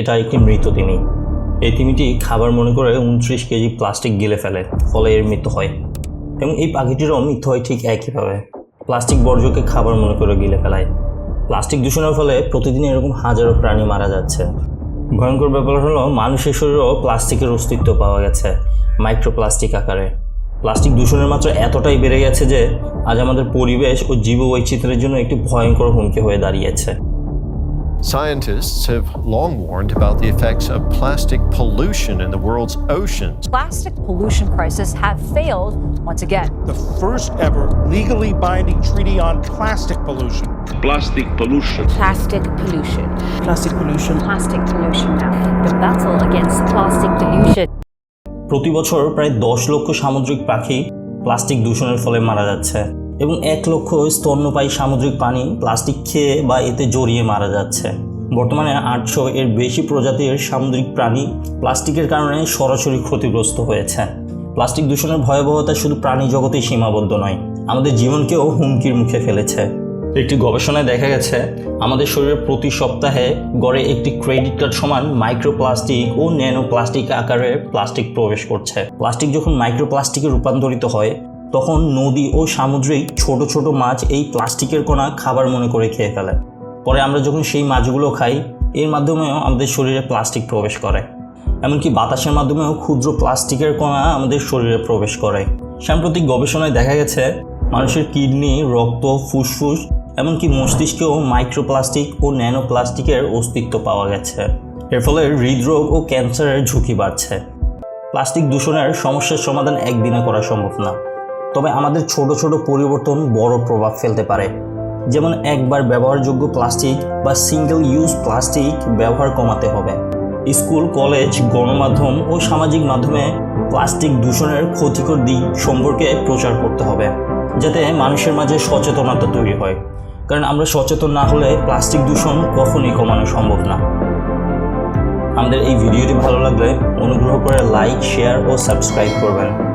এটা একটি মৃত তিমি। এই তিমিটি খাবার মনে করে উনত্রিশ কেজি প্লাস্টিক গিলে ফেলে, ফলে এর মৃত্যু হয়। এবং এই পাখিটিরও মৃত্যু হয় ঠিক একইভাবে। প্লাস্টিক বর্জ্যকে খাবার মনে করে গিলে ফেলায়। প্লাস্টিক দূষণের ফলে প্রতিদিন এরকম হাজারো প্রাণী মারা যাচ্ছে। ভয়ঙ্কর ব্যাপার হলো, মানুষের শরীরেও প্লাস্টিকের অস্তিত্ব পাওয়া গেছে মাইক্রোপ্লাস্টিক আকারে। প্লাস্টিক দূষণের মাত্রা এতটাই বেড়ে গেছে যে, আজ আমাদের পরিবেশ ও জীববৈচিত্র্যের জন্য একটি ভয়ঙ্কর হুমকি হয়ে দাঁড়িয়েছে। Scientists have long warned about the effects of plastic pollution in the world's oceans. plastic pollution crisis have failed once again. the first ever legally binding treaty on plastic pollution. plastic pollution. plastic pollution. Plastic pollution. Plastic pollution now. The battle against plastic pollution. প্রতি বছর প্রায় দশ লক্ষ সামুদ্রিক পাখি plastic দূষণের ফলে মারা যাচ্ছে এবং এক লক্ষ স্তন্যপায়ী সামুদ্রিক প্রাণী প্লাস্টিক খেয়ে বা এতে জড়িয়ে মারা যাচ্ছে। বর্তমানে আটশো এর বেশি প্রজাতির সামুদ্রিক প্রাণী প্লাস্টিকের কারণে সরাসরি ক্ষতিগ্রস্ত হয়েছে। প্লাস্টিক দূষণের ভয়াবহতা শুধু প্রাণী জগতেই সীমাবদ্ধ নয়, আমাদের জীবনকেও হুমকির মুখে ফেলেছে। একটি গবেষণায় দেখা গেছে, আমাদের শরীরে প্রতি সপ্তাহে গড়ে একটি ক্রেডিট কার্ড সমান মাইক্রোপ্লাস্টিক ও ন্যানো প্লাস্টিক আকারে প্লাস্টিক প্রবেশ করছে। প্লাস্টিক যখন মাইক্রোপ্লাস্টিকে রূপান্তরিত হয় তখন নদী ও সামুদ্রিক ছোট ছোট মাছ এই প্লাস্টিকের কণা খাবার মনে করে খেয়ে ফেলে। পরে আমরা যখন সেই মাছগুলো খাই, এর মাধ্যমেও আমাদের শরীরে প্লাস্টিক প্রবেশ করে। এমনকি বাতাসের মাধ্যমেও ক্ষুদ্র প্লাস্টিকের কণা আমাদের শরীরে প্রবেশ করে। সাম্প্রতিক গবেষণায় দেখা গেছে, মানুষের কিডনি, রক্ত, ফুসফুস, এমনকি মস্তিষ্কেও মাইক্রোপ্লাস্টিক ও ন্যানো প্লাস্টিকের অস্তিত্ব পাওয়া গেছে। এর ফলে হৃদরোগ ও ক্যান্সারের ঝুঁকি বাড়ছে। প্লাস্টিক দূষণের সমস্যার সমাধান একদিনে করা সম্ভব না। তবে আমাদের ছোট ছোট পরিবর্তন বড় প্রভাব ফেলতে পারে। যেমন একবার ব্যবহারযোগ্য প্লাস্টিক বা সিঙ্গেল ইউজ প্লাস্টিক ব্যবহার কমাতে হবে। স্কুল, কলেজ, গণমাধ্যম ও সামাজিক মাধ্যমে প্লাস্টিক দূষণের ক্ষতিকর দিক সম্পর্কে প্রচার করতে হবে, যাতে মানুষের মাঝে সচেতনতা তৈরি হয়। কারণ আমরা সচেতন না হলে প্লাস্টিক দূষণ কখনই কমানো সম্ভব না। আমাদের এই ভিডিওটি ভালো লাগলে অনুগ্রহ করে লাইক শেয়ার ও সাবস্ক্রাইব করবেন।